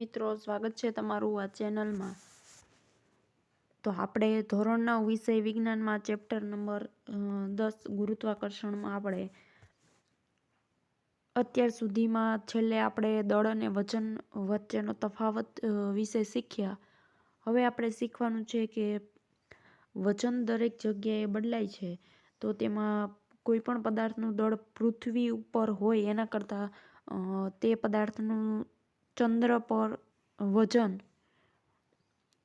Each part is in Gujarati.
મિત્રો, સ્વાગત છે તમારું આ ચેનલમાં. તો આપણે ધોરણ નવ વિષય વિજ્ઞાનમાં ચેપ્ટર નંબર દસ ગુરુત્વાકર્ષણમાં આપણે અત્યાર સુધીમાં છેલ્લે આપણે દળ અને વજન વચ્ચેનો તફાવત વિશે શીખ્યા. હવે આપણે શીખવાનું છે કે વજન દરેક જગ્યાએ બદલાય છે. તો તેમાં કોઈ પણ પદાર્થનું દળ પૃથ્વી ઉપર હોય એના કરતાં તે પદાર્થનું ચંદ્ર પર વજન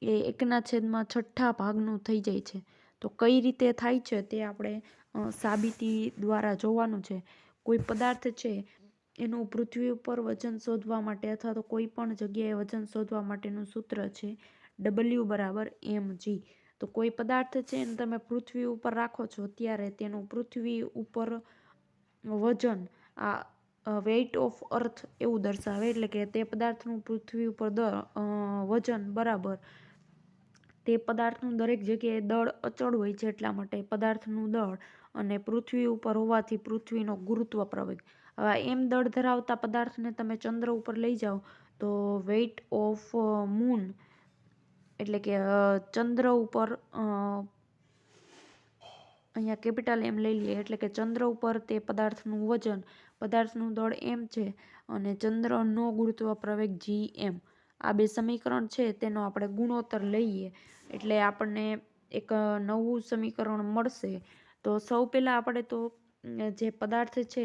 એ એકના છેદમાં છઠ્ઠા ભાગનું થઈ જાય છે. તો કઈ રીતે થાય છે તે આપણે સાબિતી દ્વારા જોવાનું છે. કોઈ પદાર્થ છે એનું પૃથ્વી ઉપર વજન શોધવા માટે અથવા તો કોઈ પણ જગ્યાએ વજન શોધવા માટેનું સૂત્ર છે ડબલ્યુ બરાબર એમ જી તો કોઈ પદાર્થ છે એને તમે પૃથ્વી ઉપર રાખો છો, ત્યારે તેનું પૃથ્વી ઉપર વજન આ વેઇટ ઓફ અર્થ એવું દર્શાવે, એટલે કે તે પદાર્થનું પૃથ્વી ઉપર દર વજન બરાબર. તે પદાર્થનું દરેક જગ્યાએ દળ અચળ હોય છે એટલા માટે પદાર્થનું દળ અને પૃથ્વી ઉપર હોવાથી પૃથ્વીનો ગુરુત્વ પ્રવેગ. હવે એમ દળ ધરાવતા પદાર્થને તમે ચંદ્ર ઉપર લઈ જાઓ, તો વેઇટ ઓફ મૂન એટલે કે ચંદ્ર ઉપર અહીંયા કેપિટલ એમ લઈ લઈએ એટલે કે ચંદ્ર ઉપર તે પદાર્થનું વજન, પદાર્થનું દળ એમ છે અને ચંદ્રનો ગુરુત્વ પ્રવેગ જી એમ આ બે સમીકરણ છે, તેનો આપણે ગુણોત્તર લઈએ એટલે આપણને એક નવું સમીકરણ મળશે. તો સૌ પહેલાં આપણે તો જે પદાર્થ છે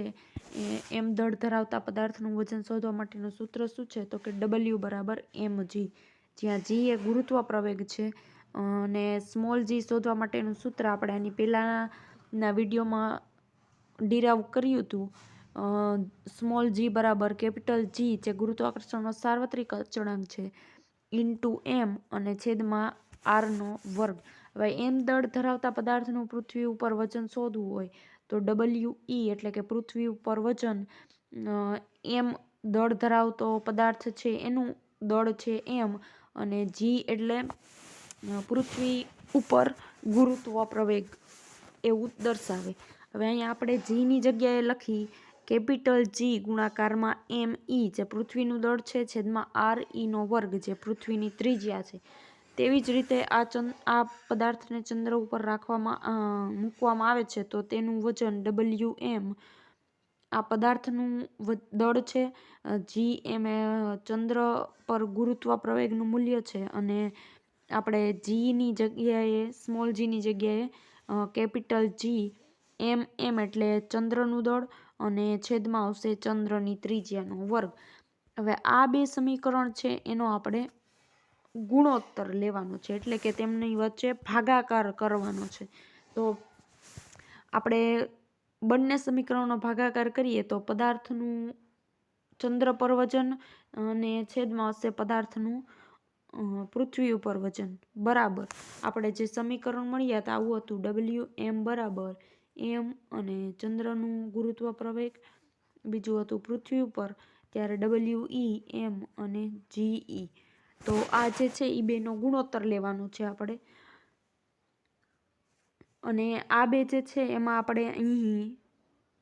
એમ દળ ધરાવતા પદાર્થનું વજન શોધવા માટેનું સૂત્ર શું છે? તો કે ડબલ્યુ બરાબર એમ જી જ્યાં જી એ ગુરુત્વ પ્રવેગ છે અને સ્મોલ જી શોધવા માટેનું સૂત્ર આપણે આની પહેલાંના વિડીયોમાં ડિરાવ કર્યું હતું. સ્મોલ જી બરાબર કેપિટલ જી જે ગુરુત્વાકર્ષણનો સાર્વત્રિક અચળાંક છે. ઇન્ટુ એમ અને છેદમાં આરનો વર્ગ. હવે એમ દળ ધરાવતા પદાર્થનું પૃથ્વી ઉપર વજન શોધવું હોય તો ડબલ્યુ ઈ એટલે કે પૃથ્વી ઉપર વજન એમ દળ ધરાવતો પદાર્થ છે એનું દળ છે એમ અને જી એટલે પૃથ્વી ઉપર ગુરુત્વ પ્રવેગ એવું દર્શાવે. હવે અહીંયા આપણે જીની જગ્યાએ લખી કેપિટલ જી ગુણાકારમાં એમ ઈ જે પૃથ્વીનું દળ છે, છેદમાં આર ઈનો વર્ગ જે પૃથ્વીની ત્રિજ્યા છે. તેવી જ રીતે આ ચંદ, આ પદાર્થને ચંદ્ર ઉપર રાખવામાં મૂકવામાં આવે છે, તો તેનું વજન ડબલ્યુ એમ આ પદાર્થનું દળ છે. જી એમ ચંદ્ર પર ગુરુત્વ પ્રવેગનું મૂલ્ય છે અને આપણે જીની જગ્યાએ સ્મોલ જીની જગ્યાએ કેપિટલ જી એમ એમ એટલે ચંદ્રનું દળ અને છેદમાં આવશે ચંદ્રની ત્રિજ્યાનો વર્ગ. હવે આ બે સમીકરણ છે, એનો આપણે ગુણોત્તર લેવાનો છે, એટલે કે તેમની વચ્ચે ભાગાકાર કરવાનો છે. તો આપણે બંને સમીકરણોનો ભાગાકાર કરીએ તો પદાર્થનું ચંદ્ર પર વજન અને છેદમાં આવશે પદાર્થનું પૃથ્વી ઉપર વજન. બરાબર. આપણે જે સમીકરણ મળ્યા હતા આવું હતું. ડબલ્યુ એમ બરાબર. એમ અને ચંદ્રનું ગુરુત્વ પ્રવેગ. બીજું હતું પૃથ્વી ઉપર. ત્યારે ડબલ્યુ ઈ એમ અને જી ઈ તો આ જે છે એ બેનો ગુણોત્તર લેવાનો છે આપણે. અને આ બે જે છે, એમાં આપણે અહીં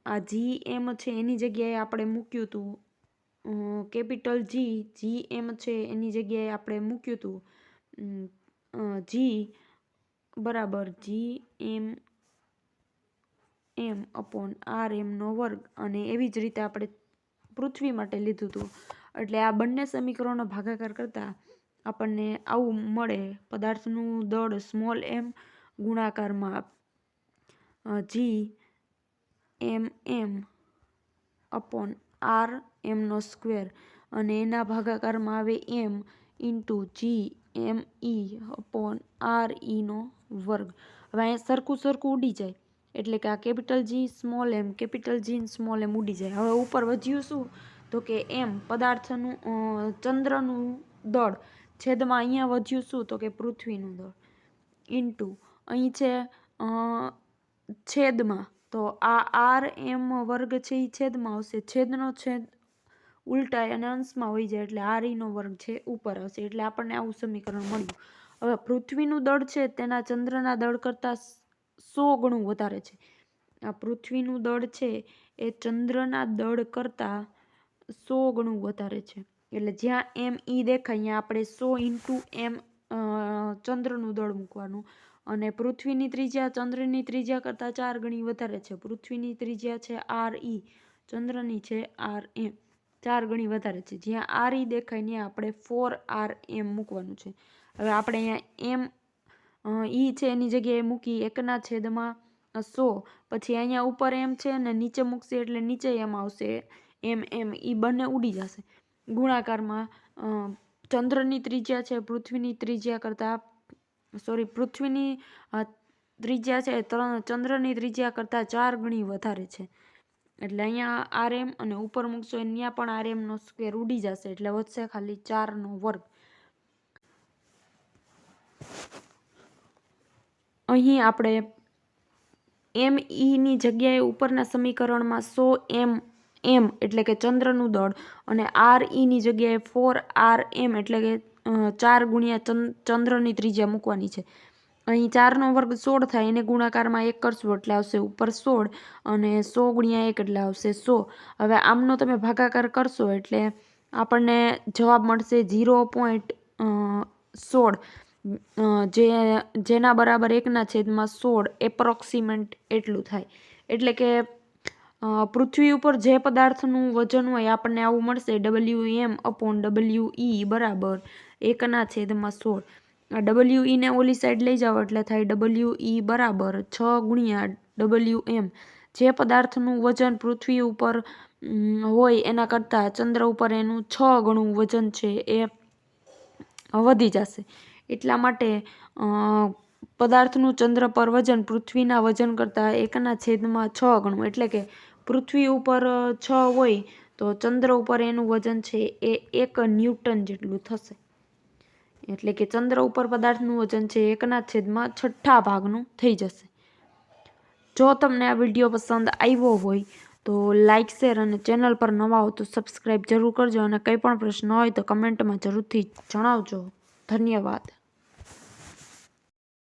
આ જી એમ છે, એની જગ્યાએ આપણે મૂક્યું હતું કેપિટલ જી જી એમ છે એની જગ્યાએ આપણે મૂક્યું હતું. જી બરાબર, જી એમ એમ અપોન આર એમનો વર્ગ અને એવી જ રીતે આપણે પૃથ્વી માટે લીધું હતું. એટલે આ બંને સમીકરણો ભાગાકાર કરતાં આપણને આવું મળે પદાર્થનું દળ સ્મોલ એમ ગુણાકારમાં. G M M upon R એમનો સ્ક્વેર અને એના ભાગાકારમાં આવે M into G M E upon R ઈનો વર્ગ. હવે અહીંયા સરખું સરખું ઉડી જાય. એટલે કે આ capital G small M, capital G small M ઉડી જાય. હવે ઉપર વધ્યું શું? તો કે એમ પદાર્થનું ચંદ્રનું દળ છેદમાં અહીંયા વધ્યું શું? તો કે પૃથ્વીનું દળ. ઇન્ટુ અહીં છે છેદમાં. તો આ આર એમ વર્ગ છે એ છેદમાં આવશે છેદનો છેદ ઉલટાય અને અંશમાં હોય જાય એટલે આર ઈનો વર્ગ છે ઉપર હશે. એટલે આપણને આવું સમીકરણ મળ્યું. હવે પૃથ્વીનું દળ છે તેના ચંદ્રના દળ કરતાં સો ગણું વધારે છે. આ પૃથ્વીનું દળ છે એ ચંદ્રના દળ કરતાં સો ગણું વધારે છે. એટલે જ્યાં એમ ઈ દેખાય ત્યાં આપણે સો ઇન્ટુ એમ ચંદ્રનું દળ મૂકવાનું. અને પૃથ્વીની ત્રિજ્યા ચંદ્રની ત્રિજ્યા કરતાં ચાર ગણી વધારે છે. પૃથ્વીની ત્રિજ્યા છે આર ઈ, ચંદ્રની છે આર એમ. ચાર ગણી વધારે છે. જ્યાં આર ઈ દેખાય, ત્યાં આપણે ફોર આર એમ મૂકવાનું છે. હવે આપણે અહીંયા એમ ઈ છે, એની જગ્યાએ મૂકી એકના છેદમાં સો. પછી અહીંયા ઉપર એમ છે અને નીચે મૂકશે એટલે નીચે એમ આવશે. એમ એમ, ઈ બંને ઉડી જશે. ગુણાકારમાં ચંદ્રની ત્રિજ્યા છે, પૃથ્વીની ત્રિજ્યા કરતાં સોરી પૃથ્વીની ત્રિજ્યા છે, ત્રણ, ચંદ્રની ત્રિજ્યા કરતાં ચાર ગણી વધારે છે. એટલે અહીંયા આર એમ અને ઉપર મૂકશો ત્યાં પણ આર એમનો સ્ક્વેર ઉડી જશે, એટલે વધશે ખાલી ચારનો વર્ગ. અહીં આપણે એમ ઈની જગ્યાએ ઉપરના સમીકરણમાં સો એમ એમ એટલે કે ચંદ્રનું દળ અને આર ઈની જગ્યાએ ફોર આર એમ એટલે કે ચાર ગુણ્યા ચંદ- ચંદ્રની ત્રિજ્યા મૂકવાની છે. અહીં ચારનો વર્ગ સોળ થાય, એને ગુણાકારમાં એક કરશું એટલે આવશે ઉપર સોળ અને સો ગુણ્યા એક એટલે આવશે સો. હવે આમનો તમે ભાગાકાર કરશો એટલે આપણને જવાબ મળશે ઝીરો પોઈન્ટ સોળ. જે, જેના બરાબર એકના છેદમાં સોળ એપ્રોક્સિમેન્ટ એટલું થાય. એટલે કે પૃથ્વી ઉપર જે પદાર્થનું વજન હોય આપણને આવું મળશે. W M upon W E બરાબર. એકના છેદમાં સોળ. ડબલ્યુ ઈને ઓલી સાઈડ લઈ જાઓ એટલે થાય ડબલ્યુ ઈ બરાબર છ ગુણ્યા ડબલ્યુ એમ જે પદાર્થનું વજન પૃથ્વી ઉપર હોય એના કરતાં ચંદ્ર ઉપર એનું છ ગણું વજન છે એ વધી જશે. એટલા માટે પદાર્થનું ચંદ્ર પર વજન પૃથ્વીના વજન કરતાં એકના છેદમાં છ ગણું. એટલે કે પૃથ્વી ઉપર છ હોય તો ચંદ્ર ઉપર એનું વજન છે એ એક ન્યૂટન જેટલું થશે. એટલે કે ચંદ્ર ઉપર પદાર્થનું વજન છે એકના છેદમાં છઠ્ઠા ભાગનું થઈ જશે. જો તમને આ વીડિયો પસંદ આવ્યો હોય તો લાઇક શેર અને ચેનલ પર નવા હો તો સબસ્ક્રાઈબ જરૂર કરજો અને કંઈ પણ પ્રશ્ન હોય તો કમેન્ટમાં જરૂરથી જણાવજો. ધન્યવાદ.